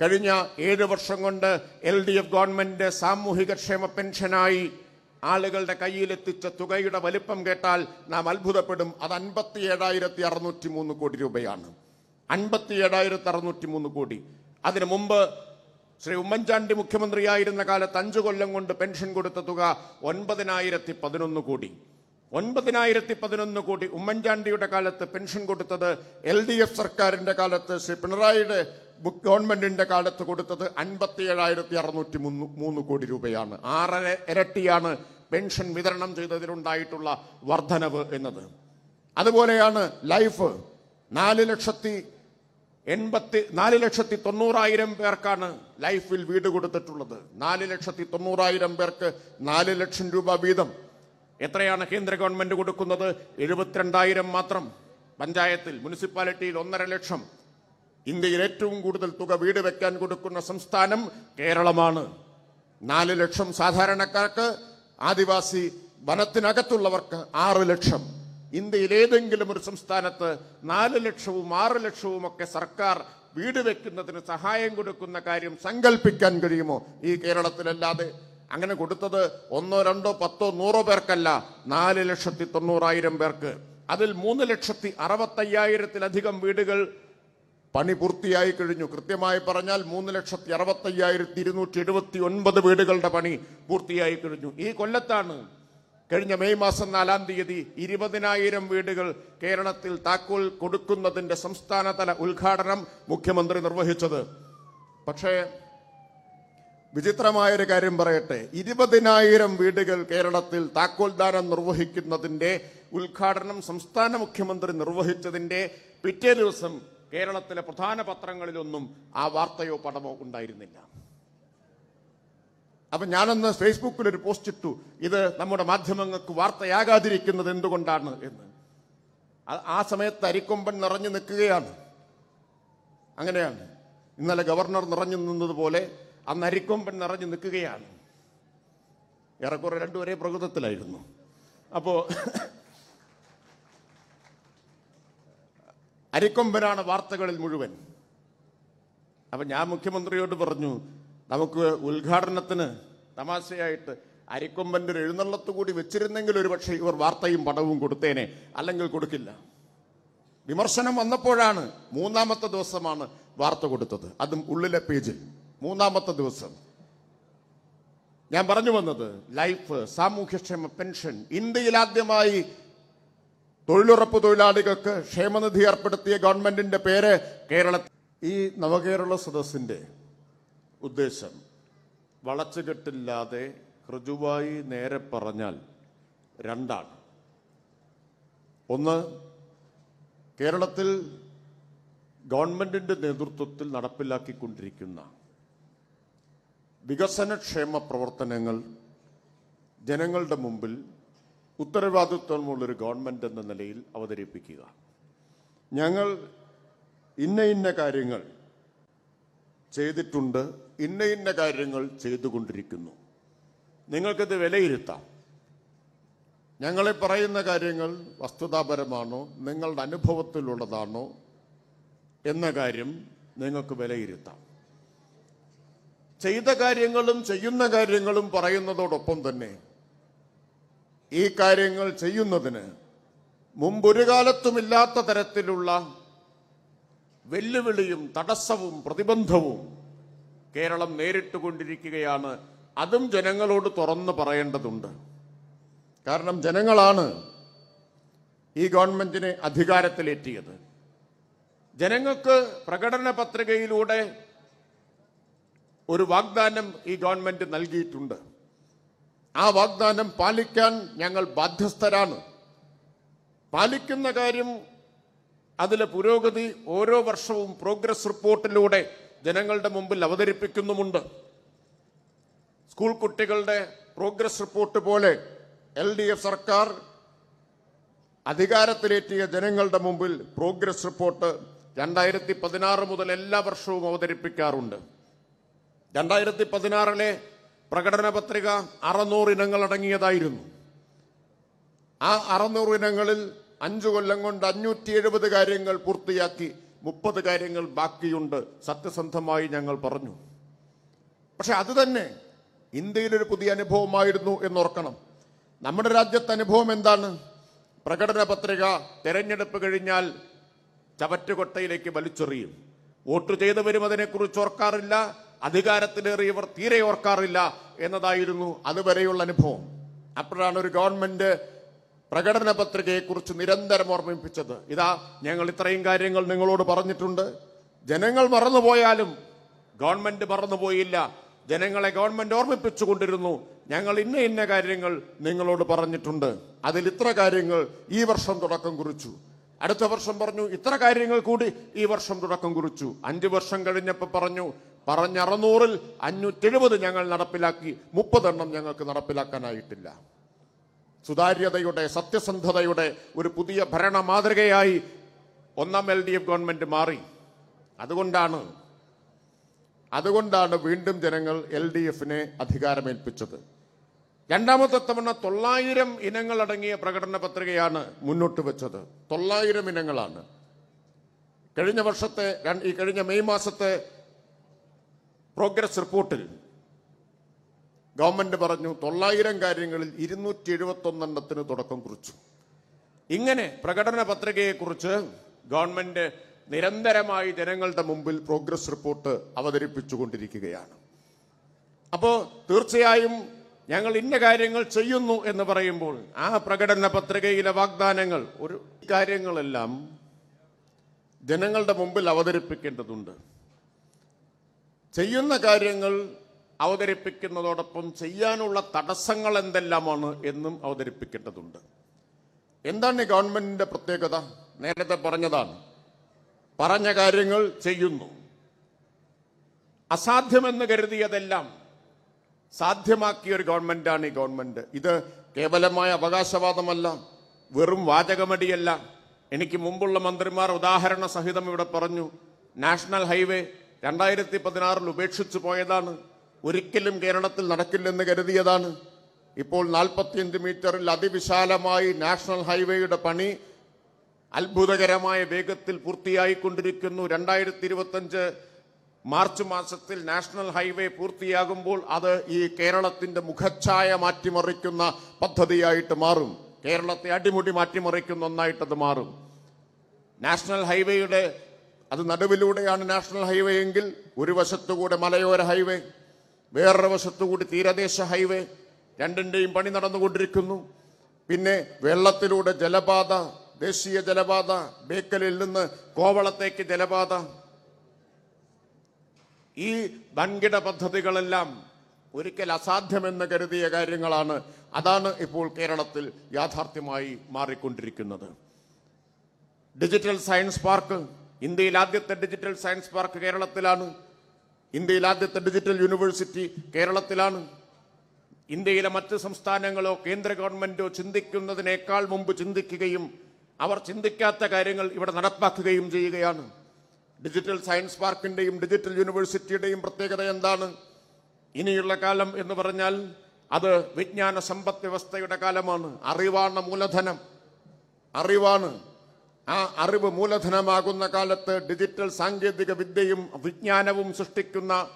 കഴിഞ്ഞ ഏഴ് വർഷം കൊണ്ട് എൽ ഡി എഫ് ഗവൺമെന്റ് സാമൂഹിക ക്ഷേമ പെൻഷനായി ആളുകളുടെ കയ്യിലെത്തിച്ച തുകയുടെ വലിപ്പം കേട്ടാൽ നാം അത്ഭുതപ്പെടും. അത് അൻപത്തി ഏഴായിരത്തി അറുന്നൂറ്റി മൂന്ന് കോടി രൂപയാണ്. അൻപത്തി ഏഴായിരത്തി അറുന്നൂറ്റി മൂന്ന് കോടി. അതിനു മുമ്പ് ശ്രീ ഉമ്മൻചാണ്ടി മുഖ്യമന്ത്രിയായിരുന്ന കാലത്ത് അഞ്ചു കൊല്ലം കൊണ്ട് പെൻഷൻ കൊടുത്ത തുക ഒൻപതിനായിരത്തി പതിനൊന്ന് കോടി. ഒൻപതിനായിരത്തി പതിനൊന്ന് കോടി ഉമ്മൻചാണ്ടിയുടെ കാലത്ത് പെൻഷൻ കൊടുത്തത് എൽ ഡി എഫ് സർക്കാരിന്റെ കാലത്ത് ശ്രീ പിണറായിയുടെ ഗവൺമെന്റിന്റെ കാലത്ത് കൊടുത്തത് അൻപത്തി ഏഴായിരത്തി അറുന്നൂറ്റി മൂന്ന് കോടി രൂപയാണ്. ആറര ഇരട്ടിയാണ് പെൻഷൻ വിതരണം ചെയ്തതിലുണ്ടായിട്ടുള്ള വർധനവ് എന്നത്. അതുപോലെയാണ് ലൈഫ്. നാല് ലക്ഷത്തി എൺപത്തി നാല് ലക്ഷത്തി തൊണ്ണൂറായിരം പേർക്കാണ് ലൈഫിൽ വീട് കൊടുത്തിട്ടുള്ളത്. നാല് ലക്ഷത്തി തൊണ്ണൂറായിരം പേർക്ക് നാല് ലക്ഷം രൂപ വീതം. എത്രയാണ് കേന്ദ്ര ഗവൺമെന്റ് കൊടുക്കുന്നത്? എഴുപത്തിരണ്ടായിരം മാത്രം. പഞ്ചായത്തിൽ മുനിസിപ്പാലിറ്റിയിൽ ഒന്നര ലക്ഷം. ഇന്ത്യയിൽ ഏറ്റവും കൂടുതൽ തുക വീട് വെക്കാൻ കൊടുക്കുന്ന സംസ്ഥാനം കേരളമാണ്. നാല് ലക്ഷം സാധാരണക്കാർക്ക് ആദിവാസി വനത്തിനകത്തുള്ളവർക്ക് ആറ് ലക്ഷം. ഇന്ത്യയിൽ ഏതെങ്കിലും ഒരു സംസ്ഥാനത്ത് നാല് ലക്ഷവും ആറ് ലക്ഷവും ഒക്കെ സർക്കാർ വീട് വെക്കുന്നതിന് സഹായം കൊടുക്കുന്ന കാര്യം സങ്കല്പിക്കാൻ കഴിയുമോ ഈ കേരളത്തിലല്ലാതെ? അങ്ങനെ കൊടുത്തത് ഒന്നോ രണ്ടോ പത്തോ നൂറോ പേർക്കല്ല നാല് ലക്ഷത്തി തൊണ്ണൂറായിരം പേർക്ക്. അതിൽ മൂന്ന് ലക്ഷത്തി അറുപത്തയ്യായിരത്തിലധികം വീടുകൾ പണി പൂർത്തിയായി കഴിഞ്ഞു. കൃത്യമായി പറഞ്ഞാൽ മൂന്ന് ലക്ഷത്തി അറുപത്തയ്യായിരത്തി ഇരുന്നൂറ്റി എഴുപത്തി ഒൻപത് വീടുകളുടെ പണി പൂർത്തിയായി കഴിഞ്ഞു. ഈ കൊല്ലത്താണ് കഴിഞ്ഞ മെയ് മാസം നാലാം തീയതി ഇരുപതിനായിരം വീടുകൾ കേരളത്തിൽ താക്കോൽ കൊടുക്കുന്നതിന്റെ സംസ്ഥാനതല ഉദ്ഘാടനം മുഖ്യമന്ത്രി നിർവഹിച്ചത്. പക്ഷേ വിചിത്രമായൊരു കാര്യം പറയട്ടെ. ഇരുപതിനായിരം വീടുകൾ കേരളത്തിൽ താക്കോൽദാനം നിർവഹിക്കുന്നതിന്റെ ഉദ്ഘാടനം സംസ്ഥാന മുഖ്യമന്ത്രി നിർവഹിച്ചതിന്റെ പിറ്റേ ദിവസം കേരളത്തിലെ പ്രധാന പത്രങ്ങളിലൊന്നും ആ വാർത്തയോ പടമോ ഉണ്ടായിരുന്നില്ല. അപ്പൊ ഞാനന്ന് ഫേസ്ബുക്കിൽ ഒരു പോസ്റ്റ് ഇട്ടു. ഇത് നമ്മുടെ മാധ്യമങ്ങൾക്ക് വാർത്തയാകാതിരിക്കുന്നത് എന്തുകൊണ്ടാണ് എന്ന്. ആ സമയത്ത് അരിക്കൊമ്പൻ നിറഞ്ഞു നിൽക്കുകയാണ്. അങ്ങനെയാണ്. ഇന്നലെ ഗവർണർ നിറഞ്ഞു നിന്നതുപോലെ അന്ന് അരിക്കൊമ്പൻ നിറഞ്ഞു നിൽക്കുകയാണ്. ഏറെക്കുറെ രണ്ടു ഒരേ പ്രകൃതത്തിലായിരുന്നു. അപ്പോ അരിക്കൊമ്പനാണ് വാർത്തകളിൽ മുഴുവൻ. അപ്പൊ ഞാൻ മുഖ്യമന്ത്രിയോട് പറഞ്ഞു നമുക്ക് ഉദ്ഘാടനത്തിന് തമാശയായിട്ട് അരിക്കൊമ്പന്റെ ഒരു എഴുന്നള്ളത്ത് കൂടി വെച്ചിരുന്നെങ്കിൽ ഒരു പക്ഷേ ഇവർ വാർത്തയും പടവും കൊടുത്തേനെ അല്ലെങ്കിൽ കൊടുക്കില്ല. വിമർശനം വന്നപ്പോഴാണ് മൂന്നാമത്തെ ദിവസമാണ് വാർത്ത കൊടുത്തത്. അതും ഉള്ളിലെ പേജിൽ. മൂന്നാമത്തെ ദിവസം. ഞാൻ പറഞ്ഞു വന്നത് ലൈഫ് സാമൂഹ്യക്ഷേമ പെൻഷൻ ഇന്ത്യയിൽ ആദ്യമായി തൊഴിലുറപ്പ് തൊഴിലാളികൾക്ക് ക്ഷേമനിധി ഏർപ്പെടുത്തിയ ഗവൺമെന്റിന്റെ പേര് കേരള ഈ നവകേരള സദസ്സിന്റെ ഉദ്ദേശം വളച്ചുകെട്ടില്ലാതെ ഋജുവായി നേരെ പറഞ്ഞാൽ രണ്ടാണ്. ഒന്ന് കേരളത്തിൽ ഗവൺമെന്റിന്റെ നേതൃത്വത്തിൽ നടപ്പിലാക്കിക്കൊണ്ടിരിക്കുന്ന വികസനക്ഷേമ പ്രവർത്തനങ്ങൾ ജനങ്ങളുടെ മുമ്പിൽ ഉത്തരവാദിത്വമുള്ളൊരു ഗവൺമെന്റ് എന്ന നിലയിൽ അവതരിപ്പിക്കുക. ഞങ്ങൾ ഇന്ന ഇന്ന കാര്യങ്ങൾ ചെയ്തിട്ടുണ്ട് ഇന്ന ഇന്ന കാര്യങ്ങൾ ചെയ്തുകൊണ്ടിരിക്കുന്നു. നിങ്ങൾക്കിത് വിലയിരുത്താം. ഞങ്ങളെ പറയുന്ന കാര്യങ്ങൾ വസ്തുതാപരമാണോ നിങ്ങളുടെ അനുഭവത്തിലുള്ളതാണോ എന്ന കാര്യം നിങ്ങൾക്ക് വിലയിരുത്താം. ചെയ്ത കാര്യങ്ങളും ചെയ്യുന്ന കാര്യങ്ങളും പറയുന്നതോടൊപ്പം തന്നെ ഈ കാര്യങ്ങൾ ചെയ്യുന്നതിന് മുമ്പൊരു കാലത്തുമില്ലാത്ത തരത്തിലുള്ള വെല്ലുവിളിയും തടസ്സവും പ്രതിബന്ധവും കേരളം നേരിട്ടുകൊണ്ടിരിക്കുകയാണ് അതും ജനങ്ങളോട് തുറന്നു പറയേണ്ടതുണ്ട്. കാരണം ജനങ്ങളാണ് ഈ ഗവൺമെന്റിനെ അധികാരത്തിലേറ്റിയത്. ജനങ്ങൾക്ക് പ്രകടന പത്രികയിലൂടെ ഒരു വാഗ്ദാനം ഈ ഗവൺമെന്റ് നൽകിയിട്ടുണ്ട്. ആ വാഗ്ദാനം പാലിക്കാൻ ഞങ്ങൾ ബാധ്യസ്ഥരാണ്. പാലിക്കുന്ന കാര്യം അതിലെ പുരോഗതി ഓരോ വർഷവും പ്രോഗ്രസ് റിപ്പോർട്ടിലൂടെ ജനങ്ങളുടെ മുമ്പിൽ അവതരിപ്പിക്കുന്നുമുണ്ട്. സ്കൂൾ കുട്ടികളുടെ പ്രോഗ്രസ് റിപ്പോർട്ട് പോലെ എൽ ഡി എഫ് സർക്കാർ അധികാരത്തിലേറ്റിയ ജനങ്ങളുടെ മുമ്പിൽ പ്രോഗ്രസ് റിപ്പോർട്ട് രണ്ടായിരത്തി പതിനാറ് മുതൽ എല്ലാ വർഷവും അവതരിപ്പിക്കാറുണ്ട്. രണ്ടായിരത്തി പതിനാറിലെ പ്രകടന പത്രിക അറുന്നൂറ് ഇനങ്ങൾ അടങ്ങിയതായിരുന്നു. ആ അറുന്നൂറ് ഇനങ്ങളിൽ അഞ്ചു കൊല്ലം കൊണ്ട് അഞ്ഞൂറ്റി എഴുപത് കാര്യങ്ങൾ പൂർത്തിയാക്കി മുപ്പത് കാര്യങ്ങൾ ബാക്കിയുണ്ട് സത്യസന്ധമായി ഞങ്ങൾ പറഞ്ഞു. പക്ഷെ അത് തന്നെ ഇന്ത്യയിലൊരു പുതിയ അനുഭവമായിരുന്നു എന്നോർക്കണം. നമ്മുടെ രാജ്യത്തെ അനുഭവം എന്താണ്? പ്രകടന പത്രിക തെരഞ്ഞെടുപ്പ് കഴിഞ്ഞാൽ ചവറ്റുകൊട്ടയിലേക്ക് വലിച്ചെറിയും. വോട്ട് ചെയ്തവരും അതിനെക്കുറിച്ച് ഓർക്കാറില്ല അധികാരത്തിലേറിയവർ തീരെ ഓർക്കാറില്ല എന്നതായിരുന്നു അതുവരെയുള്ള അനുഭവം. അപ്പോഴാണ് ഒരു ഗവൺമെന്റ് പ്രകടന പത്രികയെക്കുറിച്ച് നിരന്തരം ഓർമ്മിപ്പിച്ചത്. ഇതാ ഞങ്ങൾ ഇത്രയും കാര്യങ്ങൾ നിങ്ങളോട് പറഞ്ഞിട്ടുണ്ട്. ജനങ്ങൾ മറന്നുപോയാലും ഗവൺമെന്റ് മറന്നുപോയില്ല. ജനങ്ങളെ ഗവൺമെന്റ് ഓർമ്മിപ്പിച്ചുകൊണ്ടിരുന്നു. ഞങ്ങൾ ഇന്ന ഇന്ന കാര്യങ്ങൾ നിങ്ങളോട് പറഞ്ഞിട്ടുണ്ട്. അതിൽ ഇത്ര കാര്യങ്ങൾ ഈ വർഷം തുടക്കം കുറിച്ചു. അടുത്ത വർഷം പറഞ്ഞു ഇത്ര കാര്യങ്ങൾ കൂടി ഈ വർഷം തുടക്കം കുറിച്ചു. അഞ്ചു വർഷം കഴിഞ്ഞപ്പോൾ പറഞ്ഞു പറഞ്ഞ അറുന്നൂറിൽ അഞ്ഞൂറ്റെഴുപത് ഞങ്ങൾ നടപ്പിലാക്കി മുപ്പതെണ്ണം ഞങ്ങൾക്ക് നടപ്പിലാക്കാനായിട്ടില്ല. സുതാര്യതയുടെ സത്യസന്ധതയുടെ ഒരു പുതിയ ഭരണ മാതൃകയായി ഒന്നാം എൽ ഡി എഫ് ഗവൺമെന്റ് മാറി. അതുകൊണ്ടാണ് അതുകൊണ്ടാണ് വീണ്ടും ജനങ്ങൾ എൽ ഡി എഫിനെ അധികാരമേൽപ്പിച്ചത്. രണ്ടാമത്തെ തവണ തൊള്ളായിരം ഇനങ്ങൾ അടങ്ങിയ പ്രകടന പത്രികയാണ് മുന്നോട്ട് വെച്ചത്. തൊള്ളായിരം ഇനങ്ങളാണ്. കഴിഞ്ഞ വർഷത്തെ ഈ കഴിഞ്ഞ മെയ് മാസത്തെ പ്രോഗ്രസ് റിപ്പോർട്ടിൽ ഗവൺമെന്റ് പറഞ്ഞു തൊള്ളായിരം കാര്യങ്ങളിൽ ഇരുന്നൂറ്റി എഴുപത്തി ഒന്നെണ്ണത്തിന് തുടക്കം കുറിച്ചു. ഇങ്ങനെ പ്രകടന പത്രികയെക്കുറിച്ച് ഗവൺമെന്റ് നിരന്തരമായി ജനങ്ങളുടെ മുമ്പിൽ പ്രോഗ്രസ് റിപ്പോർട്ട് അവതരിപ്പിച്ചുകൊണ്ടിരിക്കുകയാണ്. അപ്പോൾ തീർച്ചയായും ഞങ്ങൾ ഇന്ന കാര്യങ്ങൾ ചെയ്യുന്നു എന്ന് പറയുമ്പോൾ ആ പ്രകടന പത്രികയിലെ വാഗ്ദാനങ്ങൾ ഒരു കാര്യങ്ങളെല്ലാം ജനങ്ങളുടെ മുമ്പിൽ അവതരിപ്പിക്കേണ്ടതുണ്ട്. ചെയ്യുന്ന കാര്യങ്ങൾ അവതരിപ്പിക്കുന്നതോടൊപ്പം ചെയ്യാനുള്ള തടസ്സങ്ങൾ എന്തെല്ലാമാണ് എന്നും അവതരിപ്പിക്കേണ്ടതുണ്ട്. എന്താണ് ഈ ഗവൺമെന്റിന്റെ പ്രത്യേകത? നേരത്തെ പറഞ്ഞതാണ്. പറഞ്ഞ കാര്യങ്ങൾ ചെയ്യുന്നു. അസാധ്യമെന്ന് കരുതിയതെല്ലാം സാധ്യമാക്കിയ ഒരു ഗവൺമെന്റാണ് ഈ ഗവൺമെന്റ്. ഇത് കേവലമായ അവകാശവാദമല്ല വെറും വാചകമടിയല്ല. എനിക്ക് മുമ്പുള്ള മന്ത്രിമാർ ഉദാഹരണ സഹിതം ഇവിടെ പറഞ്ഞു നാഷണൽ ഹൈവേ രണ്ടായിരത്തി പതിനാറിൽ ഉപേക്ഷിച്ചു പോയതാണ്. ഒരിക്കലും കേരളത്തിൽ നടക്കില്ലെന്ന് കരുതിയതാണ്. ഇപ്പോൾ നാൽപ്പത്തിയഞ്ച് മീറ്ററിൽ അതിവിശാലമായി നാഷണൽ ഹൈവേയുടെ പണി അത്ഭുതകരമായ വേഗത്തിൽ പൂർത്തിയായിക്കൊണ്ടിരിക്കുന്നു. രണ്ടായിരത്തി ഇരുപത്തഞ്ച് മാർച്ച് മാസത്തിൽ നാഷണൽ ഹൈവേ പൂർത്തിയാകുമ്പോൾ അത് ഈ കേരളത്തിന്റെ മുഖച്ഛായ മാറ്റിമറിക്കുന്ന പദ്ധതിയായിട്ട് മാറും. കേരളത്തെ അടിമുടി മാറ്റിമറിക്കുന്ന ഒന്നായിട്ടത് മാറും. നാഷണൽ ഹൈവേയുടെ അത് നടുവിലൂടെയാണ് നാഷണൽ ഹൈവേ എങ്കിൽ ഒരു വശത്തുകൂടെ മലയോര ഹൈവേ വേറൊരു വശത്തുകൂടി തീരദേശ ഹൈവേ രണ്ടിന്റെയും പണി നടന്നുകൊണ്ടിരിക്കുന്നു. പിന്നെ വെള്ളത്തിലൂടെ ജലപാത ദേശീയ ജലപാത ബേക്കലിൽ നിന്ന് കോവളത്തേക്ക് ജലപാത. ഈ വൻകിട പദ്ധതികളെല്ലാം ഒരിക്കൽ അസാധ്യമെന്ന് കരുതിയ കാര്യങ്ങളാണ് അതാണ് ഇപ്പോൾ കേരളത്തിൽ യാഥാർത്ഥ്യമായി മാറിക്കൊണ്ടിരിക്കുന്നത്. ഡിജിറ്റൽ സയൻസ് പാർക്ക് ഇന്ത്യയിൽ ആദ്യത്തെ ഡിജിറ്റൽ സയൻസ് പാർക്ക് കേരളത്തിലാണ്. ഇന്ത്യയിൽ ആദ്യത്തെ ഡിജിറ്റൽ യൂണിവേഴ്സിറ്റി കേരളത്തിലാണ്. ഇന്ത്യയിലെ മറ്റ് സംസ്ഥാനങ്ങളോ കേന്ദ്ര ഗവൺമെന്റോ ചിന്തിക്കുന്നതിനേക്കാൾ മുമ്പ് ചിന്തിക്കുകയും അവർ ചിന്തിക്കാത്ത കാര്യങ്ങൾ ഇവിടെ നടപ്പാക്കുകയും ചെയ്യുകയാണ്. ഡിജിറ്റൽ സയൻസ് പാർക്കിന്റെയും ഡിജിറ്റൽ യൂണിവേഴ്സിറ്റിയുടെയും പ്രത്യേകത എന്താണ്? ഇനിയുള്ള കാലം എന്ന് പറഞ്ഞാൽ അത് വിജ്ഞാന സമ്പദ് വ്യവസ്ഥയുടെ കാലമാണ്. അറിവാണ് മൂലധനം. അറിവാണ്. ആ അറിവ് മൂലധനമാകുന്ന കാലത്ത് ഡിജിറ്റൽ സാങ്കേതിക വിദ്യയും വിജ്ഞാനവും സൃഷ്ടിക്കുന്ന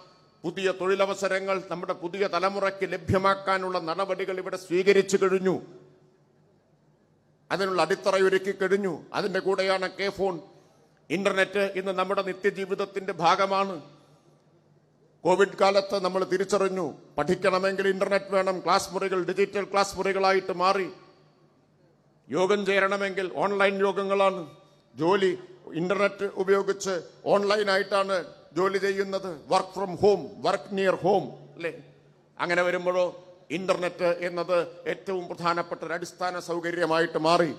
പുതിയ തൊഴിലവസരങ്ങൾ നമ്മുടെ പുതിയ തലമുറയ്ക്ക് ലഭ്യമാക്കാനുള്ള നടപടികൾ ഇവിടെ സ്വീകരിച്ചു കഴിഞ്ഞു. അതിനുള്ള അടിത്തറയൊരുക്കി കഴിഞ്ഞു. അതിന്റെ കൂടെയാണ് കെ ഫോൺ. ഇന്റർനെറ്റ് ഇന്ന് നമ്മുടെ നിത്യജീവിതത്തിന്റെ ഭാഗമാണ്. കോവിഡ് കാലത്ത് നമ്മൾ തിരിച്ചറിഞ്ഞു. പഠിക്കണമെങ്കിൽ ഇന്റർനെറ്റ് വേണം. ക്ലാസ് മുറികൾ ഡിജിറ്റൽ ക്ലാസ് മുറികളായിട്ട് മാറി. യോഗം ചേരണമെങ്കിൽ ഓൺലൈൻ യോഗങ്ങളാണ്. ജോലി ഇന്റർനെറ്റ് ഉപയോഗിച്ച് ഓൺലൈനായിട്ടാണ് ജോലി ചെയ്യുന്നത്. Work from home work near home അല്ലേ? അങ്ങനെ വരുമ്പോഴോ ഇന്റർനെറ്റ് എന്നത് ഏറ്റവും പ്രധാനപ്പെട്ട ഒരു അടിസ്ഥാന സൗകര്യമായിട്ട് മാറി.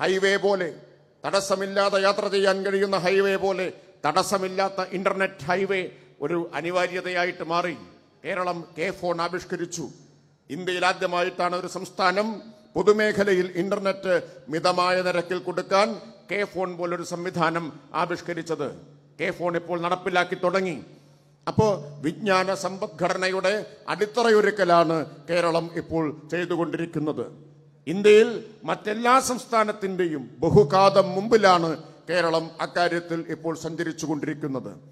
ഹൈവേ പോലെ തടസ്സമില്ലാതെ യാത്ര ചെയ്യാൻ കഴിയുന്ന ഹൈവേ പോലെ തടസ്സമില്ലാത്ത ഇന്റർനെറ്റ് ഹൈവേ ഒരു അനിവാര്യതയായിട്ട് മാറി. കേരളം കെ ഫോൺ ആവിഷ്കരിച്ചു. ഇന്ത്യയിൽ ആദ്യമായിട്ടാണ് ഒരു സംസ്ഥാനം പൊതുമേഖലയിൽ ഇന്റർനെറ്റ് മിതമായ നിരക്കിൽ കൊടുക്കാൻ കെ ഫോൺ പോലൊരു സംവിധാനം ആവിഷ്കരിച്ചത്. കെ ഫോൺ ഇപ്പോൾ നടപ്പിലാക്കി തുടങ്ങി. അപ്പോ വിജ്ഞാന സമ്പദ്ഘടനയുടെ അടിത്തറയൊരുക്കലാണ് കേരളം ഇപ്പോൾ ചെയ്തുകൊണ്ടിരിക്കുന്നത്. ഇന്ത്യയിൽ മറ്റെല്ലാ സംസ്ഥാനത്തിന്റെയും ബഹുകാതം മുമ്പിലാണ് കേരളം അക്കാര്യത്തിൽ ഇപ്പോൾ സഞ്ചരിച്ചു കൊണ്ടിരിക്കുന്നത്